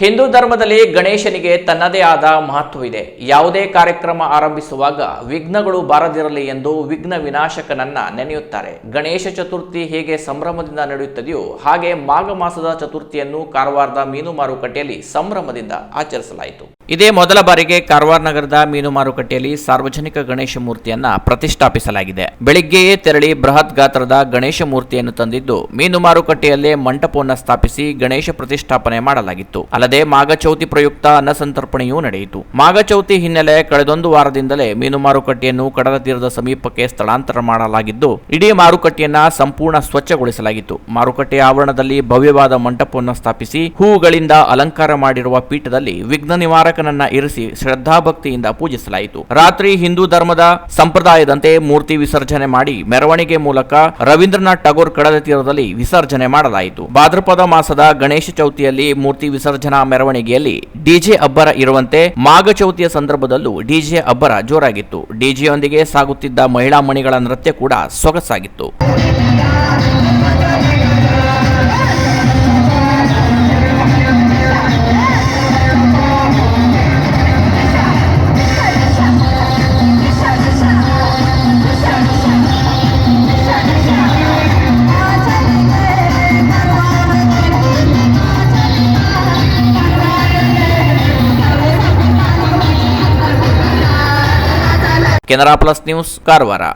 ಹಿಂದೂ ಧರ್ಮದಲ್ಲಿ ಗಣೇಶನಿಗೆ ತನ್ನದೇ ಆದ ಮಹತ್ವವಿದೆ. ಯಾವುದೇ ಕಾರ್ಯಕ್ರಮ ಆರಂಭಿಸುವಾಗ ವಿಘ್ನಗಳು ಬಾರದಿರಲಿ ಎಂದು ವಿಘ್ನ ವಿನಾಶಕನನ್ನ ನೆನೆಯುತ್ತಾರೆ. ಗಣೇಶ ಚತುರ್ಥಿ ಹೇಗೆ ಸಂಭ್ರಮದಿಂದ ನಡೆಯುತ್ತದೆಯೋ ಹಾಗೆ ಮಾಘ ಮಾಸದ ಚತುರ್ಥಿಯನ್ನು ಕಾರವಾರದ ಮೀನು ಮಾರುಕಟ್ಟೆಯಲ್ಲಿ ಸಂಭ್ರಮದಿಂದ ಆಚರಿಸಲಾಯಿತು. ಇದೇ ಮೊದಲ ಬಾರಿಗೆ ಕಾರವಾರ ನಗರದ ಮೀನು ಮಾರುಕಟ್ಟೆಯಲ್ಲಿ ಸಾರ್ವಜನಿಕ ಗಣೇಶ ಮೂರ್ತಿಯನ್ನ ಪ್ರತಿಷ್ಠಾಪಿಸಲಾಗಿದೆ. ಬೆಳಿಗ್ಗೆಯೇ ತೆರಳಿ ಬೃಹತ್ ಗಾತ್ರದ ಗಣೇಶ ಮೂರ್ತಿಯನ್ನು ತಂದಿದ್ದು ಮೀನು ಮಾರುಕಟ್ಟೆಯಲ್ಲೇ ಮಂಟಪವನ್ನು ಸ್ಥಾಪಿಸಿ ಗಣೇಶ ಪ್ರತಿಷ್ಠಾಪನೆ ಮಾಡಲಾಗಿತ್ತು. ಅಲ್ಲದೆ ಮಾಘಚೌತಿ ಪ್ರಯುಕ್ತ ಅನ್ನಸಂತರ್ಪಣೆಯೂ ನಡೆಯಿತು. ಮಾಘಚೌತಿ ಹಿನ್ನೆಲೆ ಕಳೆದೊಂದು ವಾರದಿಂದಲೇ ಮೀನು ಮಾರುಕಟ್ಟೆಯನ್ನು ಕಡಲ ತೀರದ ಸಮೀಪಕ್ಕೆ ಸ್ಥಳಾಂತರ ಮಾಡಲಾಗಿದ್ದು, ಇಡೀ ಮಾರುಕಟ್ಟೆಯನ್ನ ಸಂಪೂರ್ಣ ಸ್ವಚ್ಛಗೊಳಿಸಲಾಗಿತ್ತು. ಮಾರುಕಟ್ಟೆಯ ಆವರಣದಲ್ಲಿ ಭವ್ಯವಾದ ಮಂಟಪವನ್ನು ಸ್ಥಾಪಿಸಿ ಹೂಗಳಿಂದ ಅಲಂಕಾರ ಮಾಡಿರುವ ಪೀಠದಲ್ಲಿ ವಿಘ್ನ ನಿವಾರಕನನ್ನ ಇರಿಸಿ ಶ್ರದ್ಧಾಭಕ್ತಿಯಿಂದ ಪೂಜಿಸಲಾಯಿತು. ರಾತ್ರಿ ಹಿಂದೂ ಧರ್ಮದ ಸಂಪ್ರದಾಯದಂತೆ ಮೂರ್ತಿ ವಿಸರ್ಜನೆ ಮಾಡಿ ಮೆರವಣಿಗೆ ಮೂಲಕ ರವೀಂದ್ರನಾಥ್ ಟಾಗೋರ್ ಕಡಲ ತೀರದಲ್ಲಿ ವಿಸರ್ಜನೆ ಮಾಡಲಾಯಿತು. ಭಾದ್ರಪದ ಮಾಸದ ಗಣೇಶ ಚೌತಿಯಲ್ಲಿ ಮೂರ್ತಿ ವಿಸರ್ಜನಾ ಮೆರವಣಿಗೆಯಲ್ಲಿ ಡಿಜೆ ಅಬ್ಬರ ಇರುವಂತೆ ಮಾಘ ಚೌತಿಯ ಸಂದರ್ಭದಲ್ಲೂ ಡಿಜೆ ಅಬ್ಬರ ಜೋರಾಗಿತ್ತು. ಡಿಜೆಯೊಂದಿಗೆ ಸಾಗುತ್ತಿದ್ದ ಮಹಿಳಾ ಮಣಿಗಳ ನೃತ್ಯ ಕೂಡ ಸೊಗಸಾಗಿತ್ತು. Canara plus news Karwar.